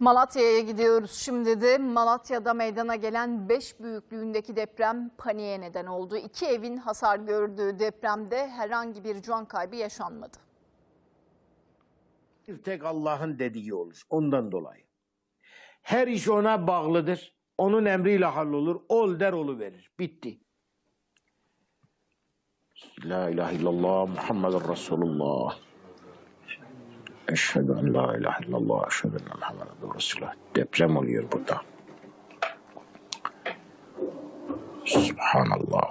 Malatya'ya gidiyoruz şimdi de. Malatya'da meydana gelen 5 büyüklüğündeki deprem paniğe neden oldu. İki evin hasar gördüğü depremde herhangi bir can kaybı yaşanmadı. Bir tek Allah'ın dediği olur. Ondan dolayı. Her iş ona bağlıdır. Onun emriyle hallolur. Ol der olu verir. Bitti. La ilahe illallah Muhammeden Resulullah. Eşhedü en la ilahe illallah. Eşhedü enne Muhammeden Resulullah. Deprem oluyor burada. Subhanallah.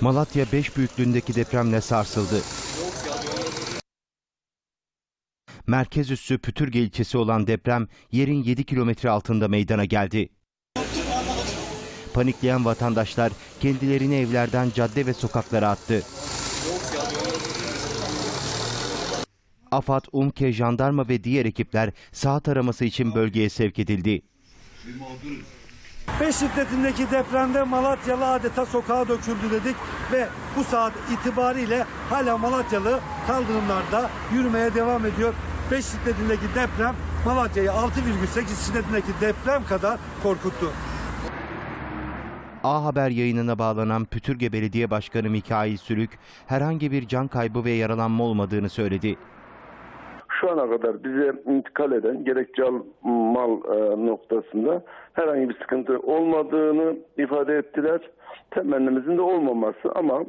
Malatya 5 büyüklüğündeki depremle sarsıldı. Merkez üssü Pütürge ilçesi olan deprem yerin 7 kilometre altında meydana geldi. Panikleyen vatandaşlar kendilerini evlerden cadde ve sokaklara attı. AFAD, UMKE, jandarma ve diğer ekipler saat araması için bölgeye sevk edildi. 5 şiddetindeki depremde Malatyalı adeta sokağa döküldü dedik ve bu saat itibariyle hala Malatyalı kaldırımlarda yürümeye devam ediyor. 5 şiddetindeki deprem Malatya'yı 6,8 şiddetindeki deprem kadar korkuttu. A Haber yayınına bağlanan Pütürge Belediye Başkanı Mikail Sülük herhangi bir can kaybı ve yaralanma olmadığını söyledi. Şu ana kadar bize intikal eden gerek mal e, noktasında herhangi bir sıkıntı olmadığını ifade ettiler. Temennimizin de olmaması ama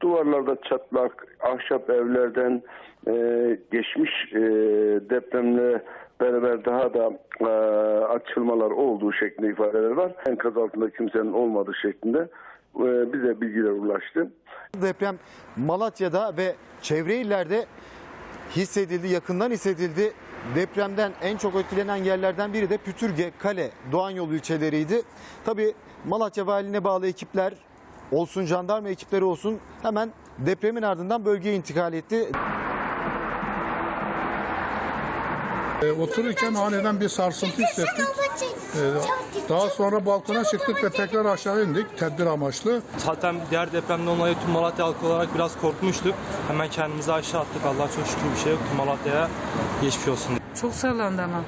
duvarlarda çatlak, ahşap evlerden e, geçmiş e, depremle beraber daha da e, açılmalar olduğu şeklinde ifadeler var. Enkaz altında kimsenin olmadığı şeklinde e, bize bilgiler ulaştı. Deprem Malatya'da ve çevre illerde hissedildi, yakından hissedildi. Depremden en çok etkilenen yerlerden biri de Pütürge, Kale, Doğan Yolu ilçeleriydi. Tabii Malatya Valiliğine bağlı ekipler olsun, jandarma ekipleri olsun hemen depremin ardından bölgeye intikal etti. E, otururken aniden bir sarsıntı hissettik. E, daha sonra balkona çıktık ve tekrar aşağı indik tedbir amaçlı. Zaten diğer depremden dolayı tüm Malatya halkı olarak biraz korkmuştuk. Hemen kendimizi aşağı attık. Allah çok şükür bir şey yoktu. Malatya'ya geçmiş olsun. Çok sallandı ama.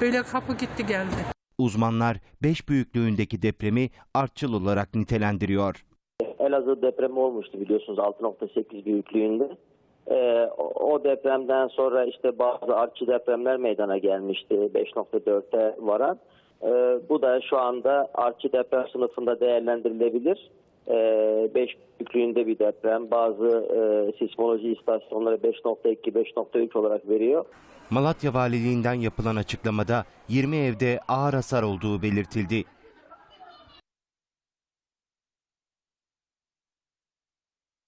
Böyle kapı gitti geldi. Uzmanlar 5 büyüklüğündeki depremi artçıl olarak nitelendiriyor. Elazığ depremi olmuştu biliyorsunuz 6.8 büyüklüğünde. Ee, o o depremden sonra işte bazı artçı depremler meydana gelmişti 5.4'e varan. Ee, bu da şu anda artçı deprem sınıfında değerlendirilebilir. 5 büyüklüğünde bir deprem. Bazı e, sismoloji istasyonları 5.2, 5.3 olarak veriyor. Malatya Valiliğinden yapılan açıklamada 20 evde ağır hasar olduğu belirtildi.